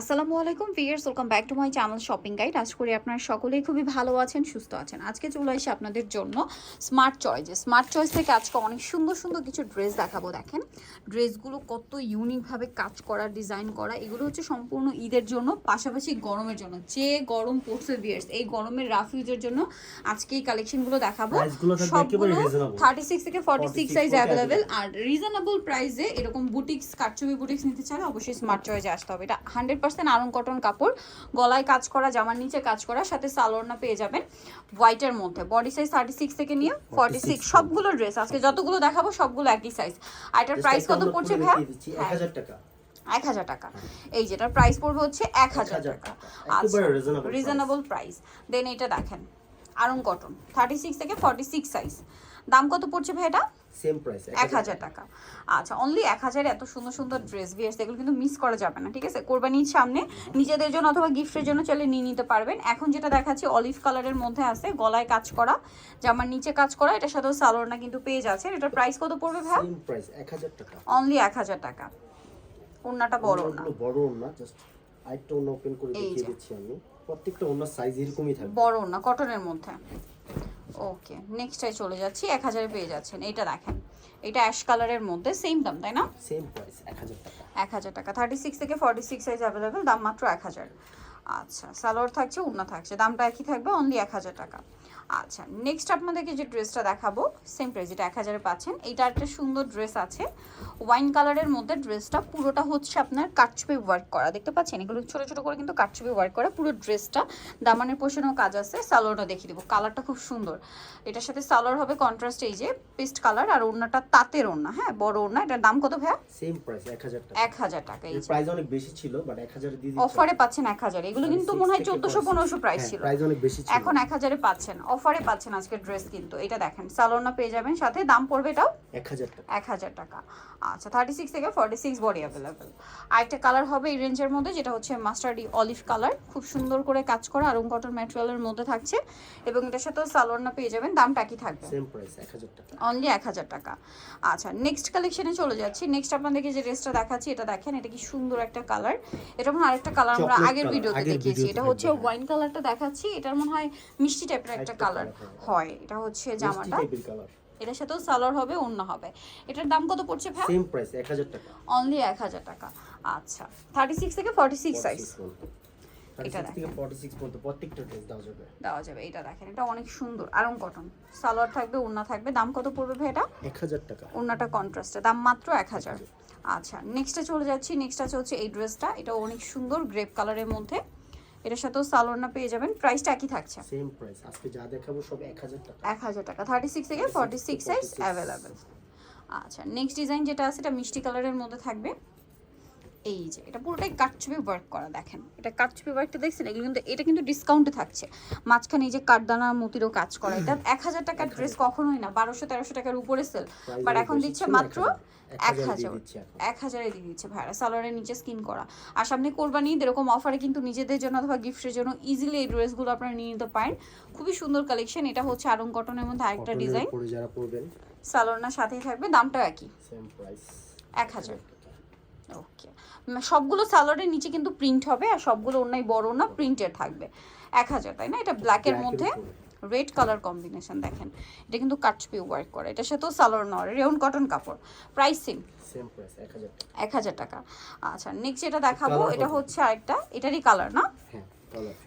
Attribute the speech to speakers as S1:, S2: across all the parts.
S1: আসসালামু আলাইকুম viewers welcome back to my channel shopping guide. আজ করি আপনারা সকলেই খুবই ভালো আছেন সুস্থ আছেন। আজকে চলে আসি আপনাদের জন্য স্মার্ট চয়েসে স্মার্ট চয়েস থেকে আজকে অনেক সুন্দর সুন্দর কিছু ড্রেস দেখাবো দেখেন। ড্রেসগুলো কত ইউনিকভাবে কাজ করা ডিজাইন করা এগুলো হচ্ছে সম্পূর্ণ ঈদের জন্য পাশাপাশি গরমের জন্য। যে গরম পড়ছে ভিয়ার্স এই গরমের রাফ ইউজের জন্য আজকে এই কালেকশনগুলো দেখাবো। সবগুলো। থার্টি সিক্স থেকে ফর্টি সিক্স
S2: 46
S1: সাইজ অ্যাভেলেবেল আর রিজনেবল প্রাইসে এরকম বুটিক্স কারচুপি বুটিক্স নিতে চাইলে অবশ্যই স্মার্ট চয়েসে আসতে হবে। এটা হান্ড্রেড পার্সেন্ট আরং কটন কাপড় গলায় কাজ করা জামার নিচে কাজ করা সাথে সালোয়ারনা পেয়ে যাবেন হোয়াইটের মধ্যে। বডি সাইজ থার্টি সিক্স থেকে নিয়ে ফর্টি সিক্স সবগুলো ড্রেস আজকে যতগুলো দেখাবো সবগুলো একই সাইজ আর এটার প্রাইস কত পড়ছে ভাইয়া? হ্যাঁ,
S2: 1000 টাকা।
S1: এক হাজার টাকা। এই যেটার প্রাইস পড়বে হচ্ছে এক হাজার টাকা। রিজনেবল প্রাইস দেন এটা দেখেন আরং কটন থার্টি সিক্স থেকে ফর্টি সিক্স সাইজ দাম কত পড়ছে ভাই এটা?
S2: সেম প্রাইস
S1: এক হাজার টাকা। আচ্ছা অনলি এক হাজার এত সুন্দর সুন্দর ড্রেস বিয়ার্স এগুলো কিন্তু মিস করা যাবে না ঠিক আছে? কোরবানির সামনে নিজেদের জন্য অথবা গিফটের জন্য চলে নিয়ে নিতে পারবেন। এখন যেটা দেখাচ্ছি অলিভ কালারের মধ্যে আছে গলায় কাজ করা জামার নিচে কাজ করা এটার সাথেও সালোয়ারনা কিন্তু পেয়ে যাচ্ছে এটার প্রাইস কত পড়বে ভাই?
S2: সেম প্রাইস 1000 টাকা।
S1: অনলি এক হাজার টাকা। ওড়নাটা বড় না
S2: বড় জাস্ট ওপেন করে দেখিয়ে দিচ্ছি আমি। প্রত্যেকটা সাইজ এরকমই থাকবে।
S1: বড় না কটনের মধ্যে। ওকে নেক্সটটাই চলে যাচ্ছি এক হাজারে পেয়ে যাচ্ছেন। এইটা দেখেন এটা অ্যাশ কালারের মধ্যে সেম দাম তাই না?
S2: সেম প্রাইস 1000 টাকা।
S1: এক হাজার টাকা থার্টি সিক্স থেকে ফর্টি সিক্স সাইজ অ্যাভেলেবেল দাম মাত্র এক হাজার। আচ্ছা সালোয়ার থাকছে উন্না থাকছে দামটা একই থাকবে অনলি এক হাজার টাকা। আচ্ছা নেক্সট আপনাদেরকে যে ড্রেসটা দেখাবো সেম প্রাইস যেটা এক হাজারে পাচ্ছেন এইটা একটা সুন্দর ড্রেস আছে। ওয়াইন কালারের মধ্যে ড্রেসটা পুরোটা হচ্ছে আপনার কাটচুপি ওয়ার্ক করা। দেখতে পাচ্ছেন? এগুলো ছোট ছোট করে কিন্তু কাটচুপি ওয়ার্ক করা। পুরো ড্রেসটা দামানের পোষণেও কাজ আছে। সালোয়ারটা দেখিয়ে দেবো। কালারটা খুব সুন্দর। এটার সাথে সালোয়ার হবে কন্ট্রাস্ট এই যে পেস্ট কালার আর ওড়নাটা তাঁতের ওড়না হ্যাঁ? বড় ওড়না। এটার দাম কত ভাইয়া?
S2: সেম প্রাইস 1000 টাকা।
S1: এক হাজার টাকা এই
S2: প্রাইস অনেক বেশি ছিল বাট 1000 দিয়ে
S1: অফারে পাচ্ছেন এক হাজার। এগুলো কিন্তু মনে হয় চোদ্দশো পনেরোশো প্রাইস ছিল।
S2: প্রাইস অনেক বেশি ছিল।
S1: এখন এক হাজারে পাচ্ছেন। অফারে পাচ্ছেন আজকে ড্রেস কিন্তু। এটা দেখেন সালোনা পেয়ে যাবেন। সাথে দাম পড়বে এটাও
S2: 1000
S1: এক হাজার টাকা। আচ্ছা থার্টি সিক্স থেকে ফর্টি সিক্স বডি অ্যাভেলেবেল আরেকটা কালার হবে এই রেঞ্জের মধ্যে যেটা হচ্ছে মাস্টার্ডি অলিভ কালার খুব সুন্দর করে কাজ করা আরং কটন ম্যাটেরিয়ালের মধ্যে থাকছে। এবং এটার সাথেও সালোয়ারনা পেয়ে যাবেন দামটা কি থাকবে।
S2: সেম প্রাইস 1000 টাকা।
S1: অনলি এক হাজার টাকা। আচ্ছা নেক্সট কালেকশনে চলে যাচ্ছি। নেক্সট আপনাদেরকে যে ড্রেসটা দেখাচ্ছি এটা দেখেন এটা কি সুন্দর একটা কালার এটা মনে হয় আরেকটা কালার আমরা আগের ভিডিওতে দেখিয়েছি। এটা হচ্ছে
S2: হ্যাঁ।
S1: ওয়াইন কালারটা দেখাচ্ছি। এটার মনে হয় মিষ্টি টাইপের একটা কালার
S2: হ্যাঁ।
S1: হয়। এটা হচ্ছে জামাটা। এটার সাথেও সালোয়ার হবে অন্য হবে। এটার দাম কত পড়ছে ভাই?
S2: সেম প্রাইস 1000 টাকা।
S1: অনলি এক হাজার টাকা। আচ্ছা থার্টি সিক্স থেকে ফর্টি সিক্স সাইজ এটা
S2: 36 থেকে 46 পর্যন্ত প্রত্যেকটা ড্রেস দেওয়া যাবে।
S1: দেওয়া যাবে এটা দেখেন। এটা অনেক সুন্দর আরং কটন সালোয়ার থাকবে ওড়না থাকবে। দাম কত পড়বে ভাই এটা?
S2: 1000 টাকা।
S1: ওড়নাটা কন্ট্রাস্টে দাম মাত্র এক হাজার। আচ্ছা নেক্সটে চলে যাচ্ছি নেক্সট আছে হচ্ছে এই ড্রেসটা এটা অনেক সুন্দর গ্রেপ কালারের মধ্যে। এটার সাথেও সালোয়ারনা পেয়ে যাবেন প্রাইসটা একই থাকছে।
S2: সেম প্রাইস আজকে যা দেখাবো সব 1000 টাকা।
S1: এক হাজার টাকা থার্টি সিক্স থেকে ফর্টি সিক্স সাইজ
S2: 46
S1: অ্যাভেলেবেল আচ্ছা নেক্সট ডিজাইন যেটা আছে এটা মিষ্টি কালারের মধ্যে থাকবে। এই যে এটা পুরোটাই কাটছবি ওয়ার্ক করা দেখেন। এটা কাটছবি ওয়ার্কটা দেখছেন? এগুলো কিন্তু এটা কিন্তু ডিসকাউন্টে থাকছে। মাঝখানে এই যে কাঠদানা মতিরও কাজ করা এটা এক হাজার টাকার ড্রেস কখনোই না বারোশো তেরোশো টাকার উপরে সেল বাট এখন দিচ্ছে মাত্র এক হাজার এক হাজারে। দিয়ে দিচ্ছে ভাইরা সালোয়ারের নিচে স্কিন করা। আর সামনে কোরবানি এরকম অফারে কিন্তু নিজেদের জন্য অথবা গিফটের জন্য ইজিলি এই ড্রেসগুলো আপনারা নিয়ে নিতে পারেন। খুবই সুন্দর কালেকশন এটা হচ্ছে আরং কটনের মধ্যে আরেকটা ডিজাইন
S2: সালোয়ার
S1: সালোয়ারনার সাথেই থাকবে দামটাও একই। এক হাজার। ওকে সবগুলো সালোয়ারের নিচে কিন্তু প্রিন্ট হবে আর সবগুলো অন্যায় বড় না প্রিন্টের থাকবে। এক হাজার তাই না? এটা ব্ল্যাকের মধ্যে রেড কালার কম্বিনেশন দেখেন। এটা কিন্তু কাটপি ওয়ার্ক করে। এটার সাথেও সালোয়ার নয় রেউন কটন কাপড়। প্রাইসিং
S2: সেম প্রাইস 1000 টাকা।
S1: এক হাজার টাকা। আচ্ছা নেক্সট যেটা দেখাবো এটা হচ্ছে আরেকটা। এটারই কালার না?
S2: হ্যাঁ।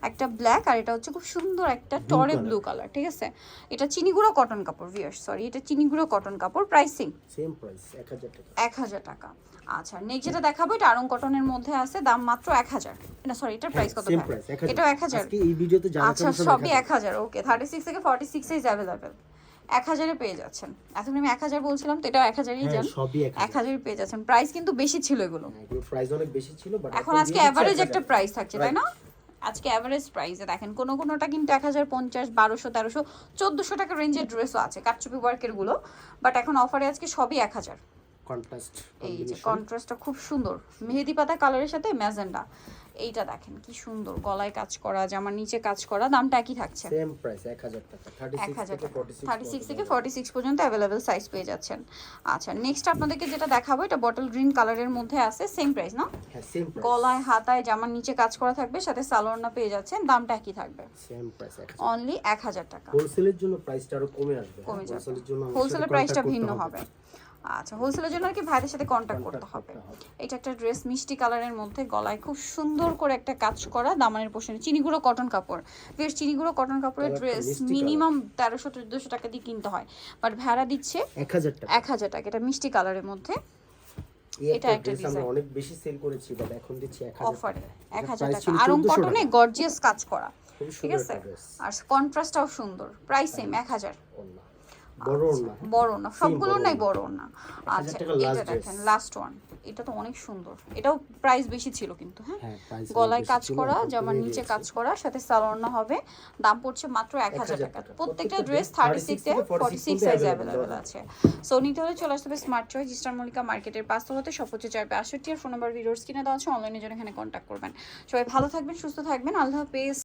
S1: একটা ব্ল্যাক আর এটা হচ্ছে খুব সুন্দর একটা টরে ব্লু কালার ঠিক আছে? এটা চিনিগুড়ো কটন কাপড় ভিয়ার্স সরি এটা চিনিগুড়ো কটন কাপড় প্রাইসিং
S2: সেম প্রাইস 1000 টাকা।
S1: এক হাজার টাকা। আচ্ছা নেক্সট যেটা দেখাবো এটা আরং কটনের মধ্যে আছে দাম মাত্র এক হাজার। না সরি এটার প্রাইস কত
S2: সেম
S1: ভাই?
S2: প্রাইস 1000
S1: এটাও এক হাজার।
S2: আজকে এই ভিডিওতে যা
S1: আচ্ছা সবই
S2: 1000
S1: এক হাজার ওকে থার্টি সিক্স থেকে ফর্টি সিক্স সাইজ অ্যাভেলেবেল এক হাজারে পেয়ে যাচ্ছেন। এখন আমি এক হাজার বলছিলাম তো এটাও এক হাজারই
S2: হ্যাঁ
S1: যান।
S2: সবই
S1: এক
S2: 1000
S1: হাজারই পেয়ে যাচ্ছেন। প্রাইস কিন্তু বেশি ছিল এগুলো।
S2: হ্যাঁ, এগুলো প্রাইস অনেক বেশি ছিল বাট
S1: এখন আজকে অ্যাভারেজ একটা প্রাইস থাকছে তাই না? আজকে অ্যাভারেজ প্রাইসে দেখেন, কোনো কোনোটা কিন্তু এক হাজার পঞ্চাশ, বারোশো, তেরোশো, চোদ্দোশো টাকা রেঞ্জের ড্রেসও আছে কাটচুপি ওয়ার্কেরগুলো। বাট এখন অফারে আজকে সবই এক হাজার।
S2: কন্ট্রাস্ট
S1: এই যে কন্ট্রাস্টটা খুব সুন্দর। মেহেদি পাতা কালারের সাথে ম্যাজেন্ডা। এইটা দেখেন কি সুন্দর। গলায় কাজ করা জামার নিচে কাজ করা দামটা একই থাকছে।
S2: সেম প্রাইস 1000 টাকা। 36 থেকে 46
S1: থার্টি সিক্স থেকে ফর্টি সিক্স পর্যন্ত অ্যাভেলেবেল সাইজ পেয়ে যাচ্ছেন। আচ্ছা নেক্সট আপনাদেরকে যেটা দেখাবো এটা বটল গ্রিন কালারের মধ্যে আছে সেম প্রাইস না?
S2: হ্যাঁ সেম প্রাইস
S1: গলায় হাতায় জামার নিচে কাজ করা থাকবে সাথে সালোয়ারনা পেয়ে যাচ্ছেন দামটা একই থাকবে।
S2: সেম প্রাইস
S1: অনলি এক হাজার টাকা।
S2: হোলসেলের জন্য প্রাইসটা আরও কমে আসবে হোলসেলের জন্য
S1: হোলসেলের প্রাইসটা ভিন্ন হবে। আচ্ছা হোলসেলের জন্য আর কি ভাইদের সাথে কন্ট্যাক্ট করতে হবে। এটা একটা ড্রেস মিষ্টি কালারের মধ্যে গলায় খুব সুন্দর করে একটা কাজ করা দামানের পোষণে চিনিগুলো কটন কাপড়। বেশ চিনিগুলো কটন কাপড়ের ড্রেস মিনিমাম তেরোশো চোদ্দোশো টাকা দিয়ে কিনতে হয়। বাট ভাড়া দিচ্ছে
S2: 1000 টাকা।
S1: এক হাজার টাকা। এটা মিষ্টি কালারের মধ্যে। এটা
S2: একটা
S1: একটা
S2: ড্রেস আমরা
S1: design।
S2: অনেক বেশি সেল করেছি বাট এখন দিচ্ছি 1000
S1: অফারে
S2: টাকা।
S1: এক হাজার আরং কটনে গর্জিয়াস কাজ করা। ঠিক আছে? আর কন্ট্রাস্টটাও সুন্দর। প্রাইস সেম এক হাজার।
S2: ওন্না বড়
S1: না। সবগুলোর নাই বড় না। আচ্ছা এটা দেখেন লাস্ট ওয়ান এটা তো অনেক সুন্দর। এটাও প্রাইস বেশি ছিল কিন্তু হ্যাঁ?
S2: হ্যাঁ
S1: গলায় কাজ করা জামার নিচে কাজ করা সাথে সালোয়ারনা হবে। দাম পড়ছে মাত্র এক হাজার টাকা। প্রত্যেকটা dress thirty six
S2: 36
S1: forty six size available আছে। সো নিতে হলে চলে আসতে হবে স্মার্ট চয়েস ইস্টার মল্লিকা মার্কেটের পাঁচ হতে সর্বোচ্চ চারবে আটষট্টি আর ফোন নাম্বার ভিডিওস কিনে দেওয়া আছে অনলাইনে জন্য এখানে কন্ট্যাক্ট করবেন। সবাই ভালো থাকবেন সুস্থ থাকবেন আল্লাহ হাফেজ।